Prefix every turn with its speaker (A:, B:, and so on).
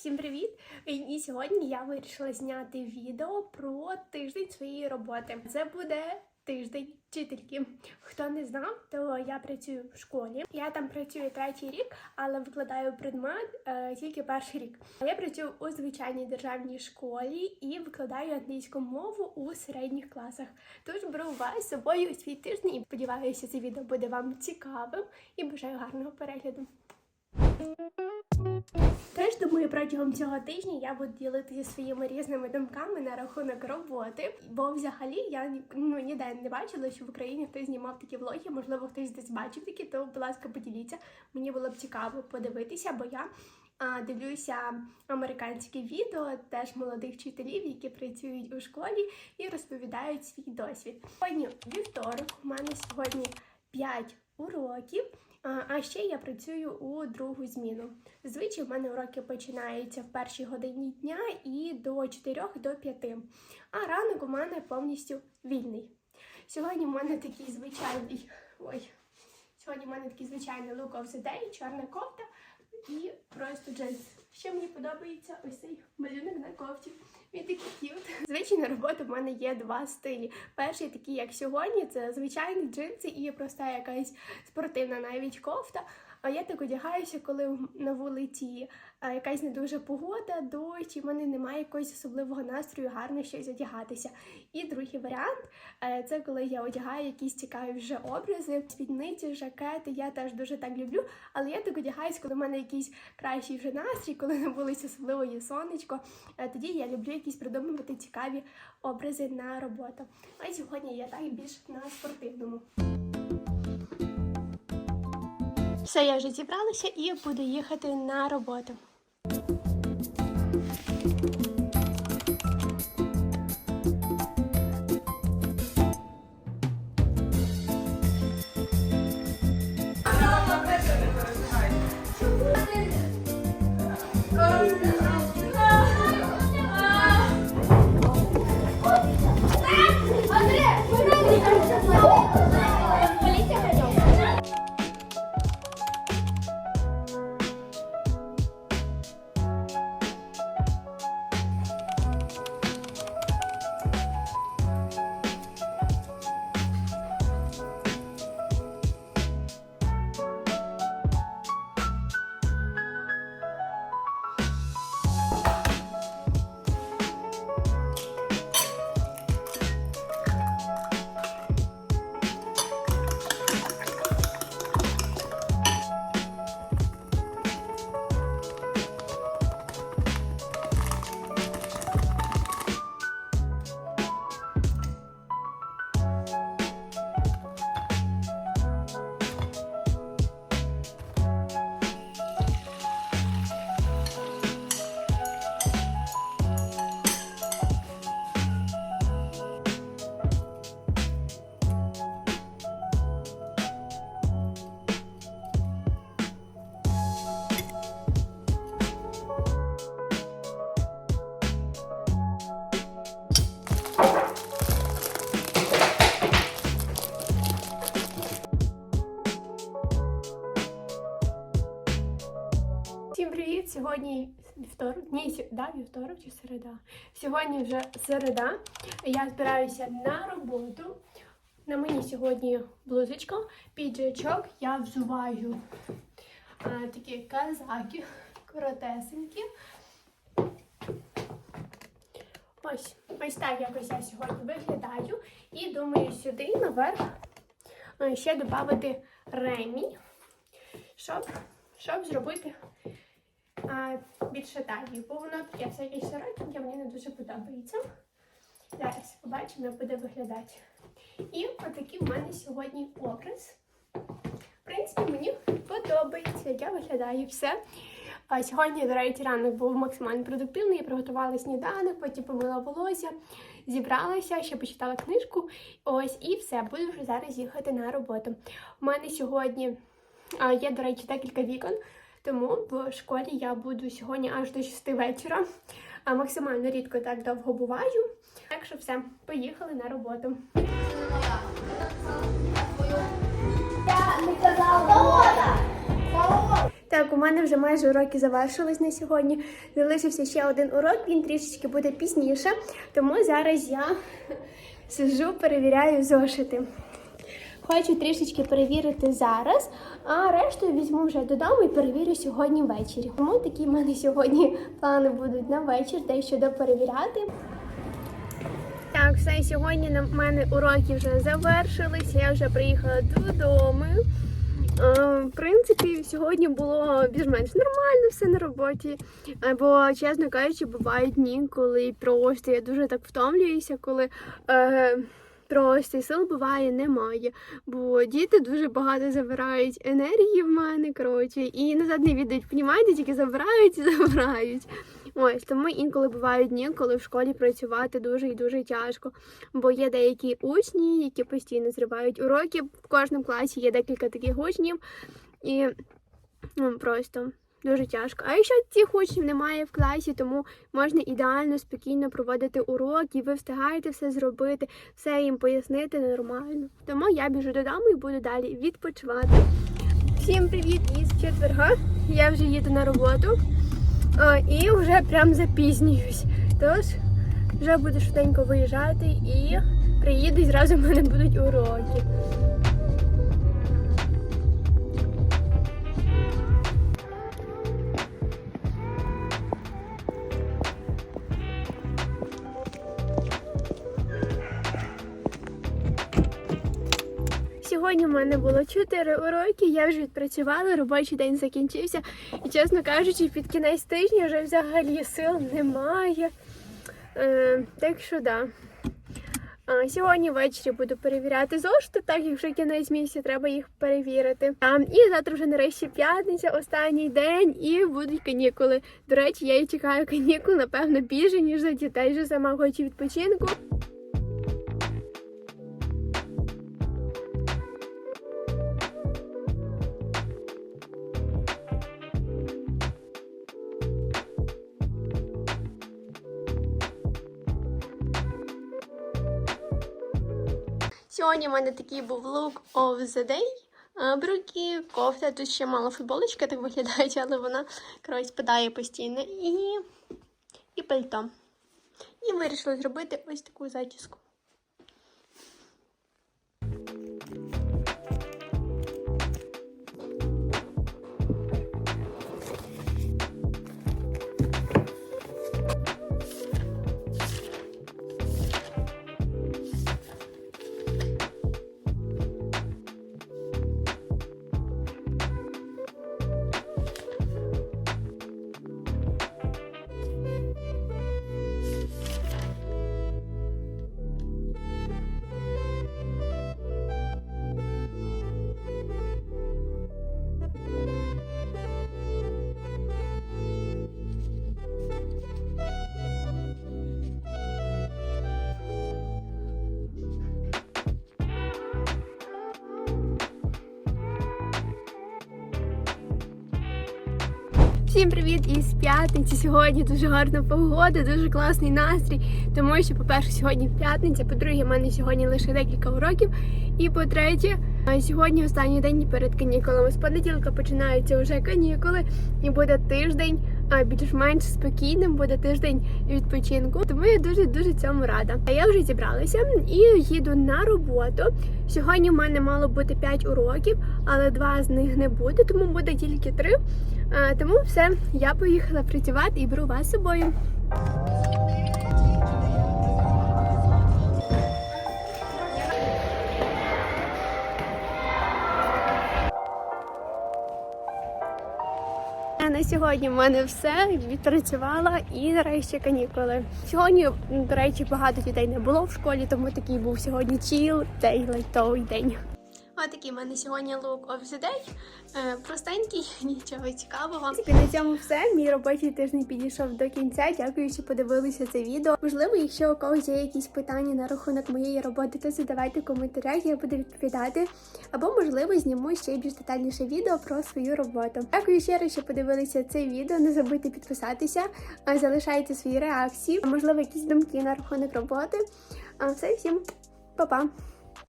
A: всім привіт! І сьогодні я вирішила зняти відео про тиждень своєї роботи. Це буде тиждень вчительки. Хто не знав, то я працюю в школі. Я там працюю третій рік, але викладаю предмет е, тільки перший рік. Я працюю у звичайній державній школі і викладаю англійську мову у середніх класах. Тож беру вас з собою у свій тиждень і сподіваюся, це відео буде вам цікавим і бажаю гарного перегляду. Теж думаю, протягом цього тижня я буду ділитися своїми різними думками на рахунок роботи, бо взагалі я ну, ніде не бачила, що в Україні хтось знімав такі влоги. Можливо, хтось десь бачив такі, то, будь ласка, поділіться. Мені було б цікаво подивитися, бо я дивлюся американські відео теж молодих вчителів, які працюють у школі і розповідають свій досвід. Сьогодні вівторок, у мене сьогодні 5 уроків. А ще я працюю у другу зміну. Звичай в мене уроки починаються в першій годині дня і до 4 до 5. А ранок у мене повністю вільний. Сьогодні в мене такий звичайний. Ой, сьогодні в мене такий звичайний look of чорна кофта і просто джинс. Ще мені подобається ось цей малюнок на кофті. Він такий к'ют. Звичайно, робота в мене є два стилі. Перший такий, як сьогодні, це звичайні джинси і проста якась спортивна навіть кофта. А я так одягаюся, коли на вулиці якась не дуже погода, дощ, і в мене немає якогось особливого настрою, гарно щось одягатися. І другий варіант е, це коли я одягаю якісь цікаві вже образи, спідниці, жакети. Я теж дуже так люблю. Але я так одягаюсь, коли в мене якийсь кращий вже настрій, коли на вулиці особливо є сонечко. Е, Тоді я люблю якісь придумувати цікаві образи на роботу. А сьогодні я так більш на спортивному. Все, я вже зібралася і буду їхати на роботу. Всім привіт! Сьогодні вівторок. Ні, да, вівторок чи середа. Сьогодні вже середа. Я збираюся на роботу. На мені сьогодні блузочка, піджачок. Я взуваю а, такі казаки, коротесенькі. Ось, ось так якось я сьогодні виглядаю. І думаю, сюди наверх ще додати ремінь, щоб, щоб зробити більше талії, бо воно таке всяке широкеньке, мені не дуже подобається. Зараз побачимо, як буде виглядати. І отакий в мене сьогодні образ. В принципі, мені подобається, як я виглядаю все. А сьогодні, до речі, ранок був максимально продуктивний. Я приготувала сніданок, потім помила волосся, зібралася, ще почитала книжку. Ось і все, буду вже зараз їхати на роботу. У мене сьогодні є, до речі, декілька вікон. Тому в школі я буду сьогодні аж до 6 вечора. А максимально рідко так довго буваю. Так що все, поїхали на роботу. Так, у мене вже майже уроки завершились на сьогодні. Залишився ще один урок, він трішечки буде пізніше. Тому зараз я сижу, перевіряю зошити. Хочу трішечки перевірити зараз, а решту візьму вже додому і перевірю сьогодні ввечері. Тому такі в мене сьогодні плани будуть на вечір, дещо доперевіряти. Так, все, сьогодні на мене уроки вже завершились. Я вже приїхала додому. Е, В принципі, сьогодні було більш-менш нормально все на роботі. Е, Бо, чесно кажучи, бувають дні, коли просто я дуже так втомлююся, коли е, просто сил буває немає. Бо діти дуже багато забирають енергії в мене, коротше, і назад не віддають, понімаєте, тільки забирають і забирають. Ось тому інколи бувають дні, коли в школі працювати дуже і дуже тяжко. Бо є деякі учні, які постійно зривають уроки. В кожному класі є декілька таких учнів, і ну, просто дуже тяжко. А якщо цих учнів немає в класі, тому можна ідеально спокійно проводити уроки, і ви встигаєте все зробити, все їм пояснити нормально. Тому я біжу додому і буду далі відпочивати. Всім привіт із четверга. Я вже їду на роботу. І вже прям запізнююсь. Тож вже буду швиденько виїжджати і приїду і зразу в мене будуть уроки. Сьогодні в мене було 4 уроки, я вже відпрацювала, робочий день закінчився. І, чесно кажучи, під кінець тижня вже взагалі сил немає. Е, так що да. А, Сьогодні ввечері буду перевіряти зошити, так як вже кінець місяця треба їх перевірити. А, і завтра вже нарешті п'ятниця, останній день, і будуть канікули. До речі, я і чекаю канікул, напевно, більше, ніж за дітей. Вже сама хочу відпочинку. Сьогодні в мене такий був лук of the day. А, Брюки, кофта, тут ще мало футболочки так виглядають, але вона коротше, спадає постійно. І, і пальто. І вирішила зробити ось таку зачіску. Всім привіт із п'ятниці. Сьогодні дуже гарна погода, дуже класний настрій. Тому що, по-перше, сьогодні п'ятниця, по-друге, в мене сьогодні лише декілька уроків. І по-третє, сьогодні останній день перед канікулами. З понеділка починаються вже канікули, і буде тиждень більш-менш спокійним, буде тиждень відпочинку. Тому я дуже дуже цьому рада. А я вже зібралася і їду на роботу. Сьогодні в мене мало бути 5 уроків, але два з них не буде, тому буде тільки три. Тому все, я поїхала працювати і беру вас з собою. На сьогодні в мене все відпрацювала і нарешті канікули. Сьогодні, до речі, багато дітей не було в школі, тому такий був сьогодні чіл, цей лайтовий день. Отакий в мене сьогодні look of the day. Е, Простенький, нічого цікавого. І на цьому все. Мій робочий тиждень підійшов до кінця. Дякую, що подивилися це відео. Можливо, якщо у когось є якісь питання на рахунок моєї роботи, то задавайте в коментарях, я буду відповідати. Або, можливо, зніму ще більш детальніше відео про свою роботу. Дякую ще раз, що подивилися це відео. Не забудьте підписатися, залишайте свої реакції, можливо, якісь думки на рахунок роботи. А все, всім па-па!